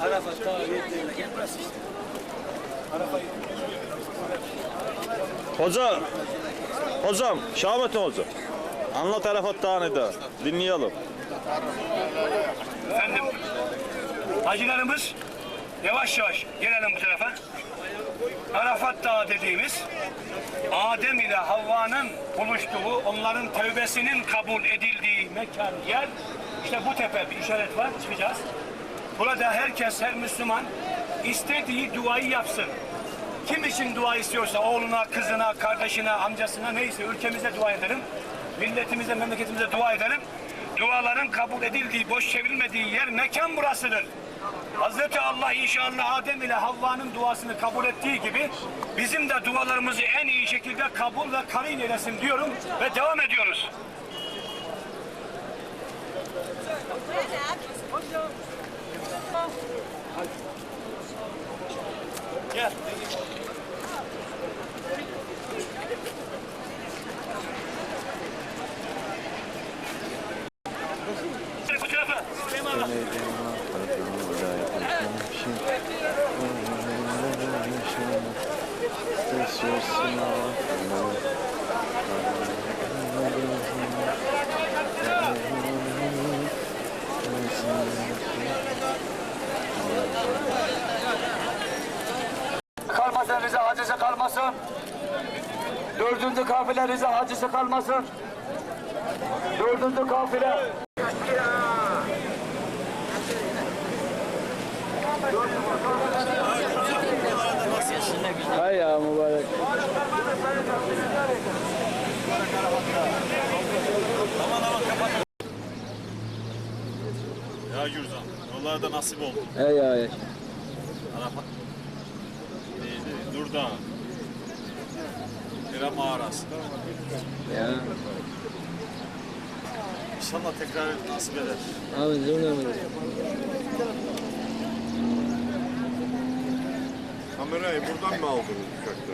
Arafat Dağı yerlerine gel burası hocam, Şahmettin Hoca. Anlat Arafat Dağı'nı da dinleyelim. Efendim, hacılarımız yavaş yavaş gelelim bu tarafa. Arafat Dağı dediğimiz Adem ile Havva'nın buluştuğu, onların tövbesinin kabul edildiği mekan, yer. İşte bu tepe bir işaret var, çıkacağız. Burada herkes, her Müslüman istediği duayı yapsın. Kim için dua istiyorsa oğluna, kızına, kardeşine, amcasına neyse ülkemize dua edelim. Milletimize, memleketimize dua edelim. Duaların kabul edildiği, boş çevrilmediği yer mekan burasıdır. Hazreti Allah inşallah Adem ile Havva'nın duasını kabul ettiği gibi bizim de dualarımızı en iyi şekilde kabul ve kabul eylesin diyorum ve devam ediyoruz. Gel. Bu kalmasın Rize hacısı kalmasın. Dördüncü kafile Rize hacısı kalmasın. Dördüncü kafile. Hay ya mübarek. Ya Gürzan, yollarda nasip oldu. Hey ya. ya. Nurdağ. Hira mağarası. Ya. İnşallah tekrar nasip eder. Abi cümlemiz. Kamerayı buradan mı aldınız uçakta?